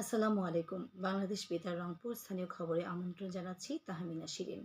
আসসালামু আলাইকুম। বাংলাদেশ বেতার রংপুর স্থানীয় খবরে আমন্ত্রণ জানাচ্ছি তাহমিনা শিরিন।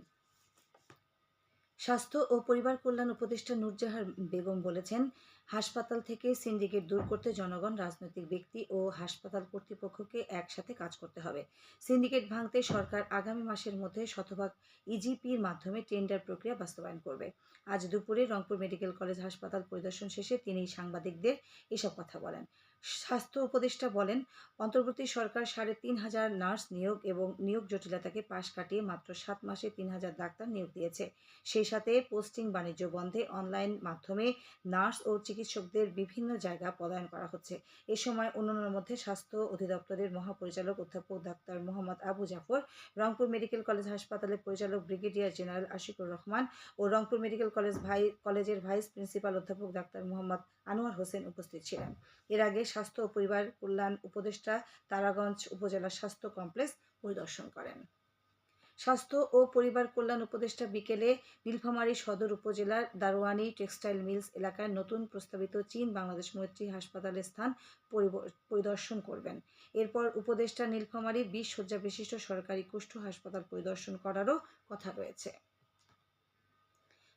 স্বাস্থ্য ও পরিবার কল্যাণ উপদেষ্টা নূরজাহার বেগম বলেছেন, হাসপাতাল থেকে সিন্ডিকেট দূর করতে জনগণ, রাজনৈতিক ব্যক্তি ও হাসপাতাল কর্তৃপক্ষকে একসাথে কাজ করতে হবে। সিন্ডিকেট ভাঙতে সরকার আগামী মাসের মধ্যে শতভাগ ইজিপির মাধ্যমে টেন্ডার প্রক্রিয়া বাস্তবায়ন করবে। আজ দুপুরে রংপুর মেডিকেল কলেজ হাসপাতাল পরিদর্শন শেষে তিনি সাংবাদিকদের এসব কথা বলেন। স্বাস্থ্য উপদেষ্টা বলেন, অন্তর্বর্তী সরকার সাড়ে তিন হাজার নার্স নিয়োগ এবং নিয়োগ জটিলতাকে পাশ কাটিয়ে মাত্র সাত মাসে তিন হাজার ডাক্তার নিয়োগ দিয়েছে। সেই সাথে পোস্টিং বাণিজ্য বন্ধে অনলাইন মাধ্যমে নার্স ও চিকিৎসকদের বিভিন্ন জায়গা পদায়ন করা হচ্ছে। এ সময় অন্যান্যের মধ্যে স্বাস্থ্য অধিদপ্তরের মহাপরিচালক অধ্যাপক doctor Mohammad Abu Jafar, Rangpur medical college হাসপাতালের পরিচালক ব্রিগেডিয়ার জেনারেল আশিকুর রহমান ও রংপুর মেডিকেল কলেজ ভাই, কলেজের ভাইস প্রিন্সিপাল অধ্যাপক ডাক্তার মোহাম্মদ আনোয়ার হোসেন উপস্থিত ছিলেন। এর আগে স্বাস্থ্য ও পরিবার কল্যাণ উপদেষ্টা তারাগঞ্জ উপজেলা স্বাস্থ্য কমপ্লেক্স পরিদর্শন করেন। স্বাস্থ্য ও পরিবার কল্যাণ উপদেষ্টা বিকেলে নীলফামারী সদর উপজেলার দারোয়ানি টেক্সটাইল মিলস এলাকায় নতুন প্রস্তাবিত চীন বাংলাদেশ মৈত্রী হাসপাতালের স্থান পরিদর্শন করবেন। এরপর উপদেষ্টা নীলফামারী বিশ শয্যা বিশিষ্ট সরকারি কুষ্ঠ হাসপাতাল পরিদর্শন করারও কথা রয়েছে।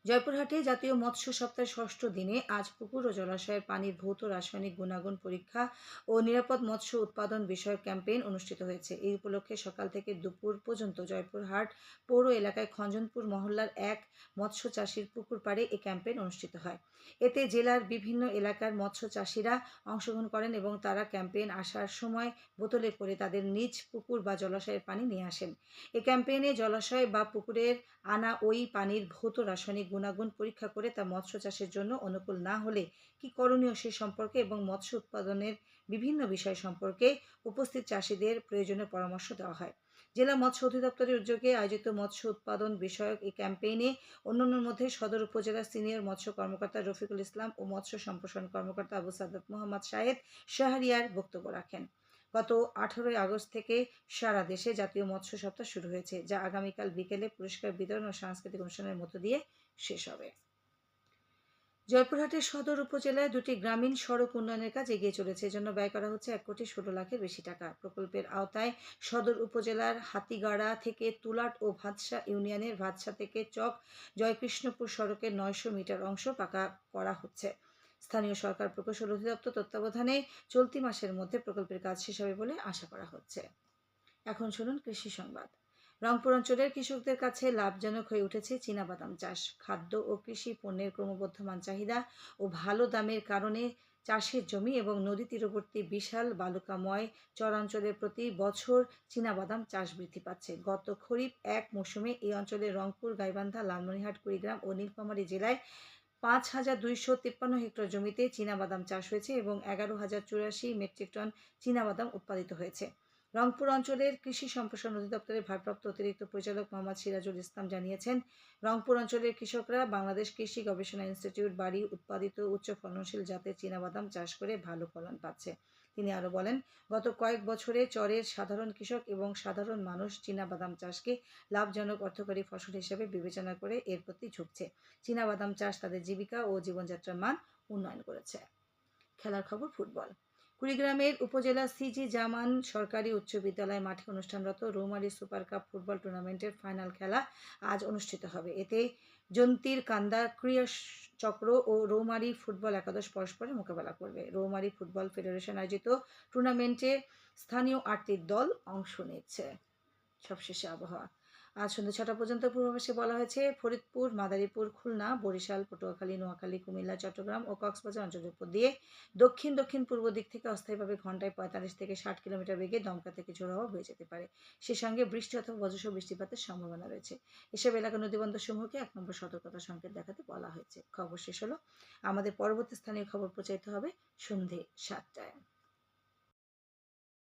জয়পুরহাটে জাতীয় মৎস্য সপ্তাহের ষষ্ঠ দিনে আজ পুকুর ও জলাশয়ের পানির ভৌত রাসায়নিক গুণাগুণ পরীক্ষা ও নিরাপদ মৎস্য উৎপাদন বিষয়ক ক্যাম্পেইন অনুষ্ঠিত হয়েছে। এই উপলক্ষে সকাল থেকে দুপুর পর্যন্ত জয়পুরহাট পৌর এলাকায় খঞ্জনপুর মহল্লার এক মৎস্য চাষির পুকুর পাড়ে এই ক্যাম্পেইন অনুষ্ঠিত হয়। এতে জেলার বিভিন্ন এলাকার মৎস্য চাষিরা অংশগ্রহণ করেন এবং তারা ক্যাম্পেইন আসার সময় বোতলে করে তাদের নিজ পুকুর বা জলাশয়ের পানি নিয়ে আসেন। এই ক্যাম্পেইনে জলাশয় বা পুকুরের আনা ওই পানির ভৌত রাসায়নিক গুণাগুণ পরীক্ষা করে তা মৎস্য চাষের জন্য অনুকূল না হলে কি করণীয় সে সম্পর্কে এবং মৎস্য উৎপাদনের বিভিন্ন বিষয় সম্পর্কে উপস্থিত চাষিদের প্রয়োজনীয় পরামর্শ দেওয়া হয়। জেলা মৎস্য অধিদপ্তরের উদ্যোগে আয়োজিত মৎস্য উৎপাদন বিষয়ক এই ক্যাম্পেইনে অন্যান্যের মধ্যে সদর উপজেলার সিনিয়র মৎস্য কর্মকর্তা রফিকুল ইসলাম ও মৎস্য সম্প্রসারণ কর্মকর্তা আবু সাদাত মোহাম্মদ শাহেদ শাহরিয়ার বক্তব্য রাখেন। গত আঠারোই আগস্ট থেকে সারা দেশে জাতীয় মৎস্য সপ্তাহ শুরু হয়েছে, যা আগামীকাল বিকেলে পুরস্কার বিতরণ ও সাংস্কৃতিক অনুষ্ঠানের মধ্য দিয়ে শেষ হবে। জয়পুরহাটের সদর উপজেলায় দুটি গ্রামীণ সড়ক উন্নয়নের কাজ এগিয়ে চলেছে। এজন্য ব্যয় করা হচ্ছে এক কোটি ষোলো লাখের বেশি টাকা। প্রকল্পের আওতায় সদর উপজেলার হাতিগাড়া থেকে তুলাট ও ভাতসা ইউনিয়নের ভাতসা থেকে চক জয়কৃষ্ণপুর সড়কের নয়শো মিটার অংশ পাকা করা হচ্ছে। স্থানীয় সরকার প্রকৌশল অধিদপ্তর তত্ত্বাবধানে চলতি মাসের মধ্যে প্রকল্পের কাজ শেষ হবে বলে আশা করা হচ্ছে। এখন শুনুন কৃষি সংবাদ। রংপুর অঞ্চলের কৃষকদের কাছে লাভজনক হয়ে উঠেছে চীনাবাদাম চাষ। খাদ্য ও কৃষি পণ্যের ক্রমবর্ধমান চাহিদা ও ভালো দামের কারণে চাষের জমি এবং নদী তীরবর্তী বিশাল বালুকাময় চরাঞ্চলের প্রতি বছর চীনাবাদাম চাষ বৃদ্ধি পাচ্ছে। গত খরিফ এক মৌসুমে এই অঞ্চলের রংপুর, গাইবান্ধা, লালমনিরহাট, কুড়িগ্রাম ও নীলফামারী জেলায় পাঁচ হাজার দুইশো তিপ্পান্ন হেক্টর জমিতে চীনাবাদাম চাষ হয়েছে এবং এগারো হাজার চুরাশি মেট্রিক টন চীনাবাদাম উৎপাদিত হয়েছে। রংপুর অঞ্চলের কৃষি সম্প্রসারণ অধিদপ্তরের ভারপ্রাপ্ত অতিরিক্ত পরিচালক মোহাম্মদ সিরাজুল ইসলাম জানিয়েছেন, রংপুর অঞ্চলের কৃষকরা বাংলাদেশ কৃষি গবেষণা ইনস্টিটিউট বাড়ি উৎপাদিত উচ্চ ফলনশীল জাতের চীনাবাদাম চাষ করে ভালো ফলন পাচ্ছে। তিনি আরও বলেন, গত কয়েক বছরে চরের সাধারণ কৃষক এবং সাধারণ মানুষ চীনাবাদাম চাষকে লাভজনক অর্থকরী ফসল হিসেবে বিবেচনা করে এর প্রতি ঝুঁকছে। চীনাবাদাম চাষ তাদের জীবিকা ও জীবনযাত্রার মান উন্নয়ন করেছে। খেলার খবর ফুটবল। কুড়িগ্রামের উপজেলা সিজি জামান সরকারি উচ্চ বিদ্যালয় মাঠে অনুষ্ঠানরত রৌমারী সুপার কাপ ফুটবল টুর্নামেন্টের ফাইনাল খেলা আজ অনুষ্ঠিত হবে। এতে জন্তির কান্দা ক্রীড়া চক্র ও রৌমারী ফুটবল একাদশ পরস্পরের মোকাবেলা করবে। রৌমারী ফুটবল ফেডারেশন আয়োজিত টুর্নামেন্টে স্থানীয় আটটি দল অংশ নিচ্ছে। সবশেষে আবহাওয়া। আজ সন্ধ্যা ছটা পর্যন্ত পূর্বাভাসে বলা হয়েছে, ফরিদপুর, মাদারীপুর, খুলনা, বরিশাল, পটুয়াখালী, নোয়াখালী, কুমিল্লা, চট্টগ্রাম ও কক্সবাজার অঞ্চলের উপর দিয়ে দক্ষিণ দক্ষিণ, পূর্ব দিক থেকে অস্থায়ীভাবে ঘন্টায় পঁয়তাল্লিশ থেকে ষাট কিলোমিটার বেগে দমকা থেকে ঝোড়ো হওয়া হয়ে যেতে পারে। সে সঙ্গে বৃষ্টি অথবা বজ্রসহ বৃষ্টিপাতের সম্ভাবনা রয়েছে। এসব এলাকা নদীবন্দর সমূহকে এক নম্বর সতর্কতা সংকেত দেখাতে বলা হয়েছে। খবর শেষ হলো। আমাদের পরবর্তী স্থানীয় খবর প্রচারিত হবে সন্ধে সাতটায়।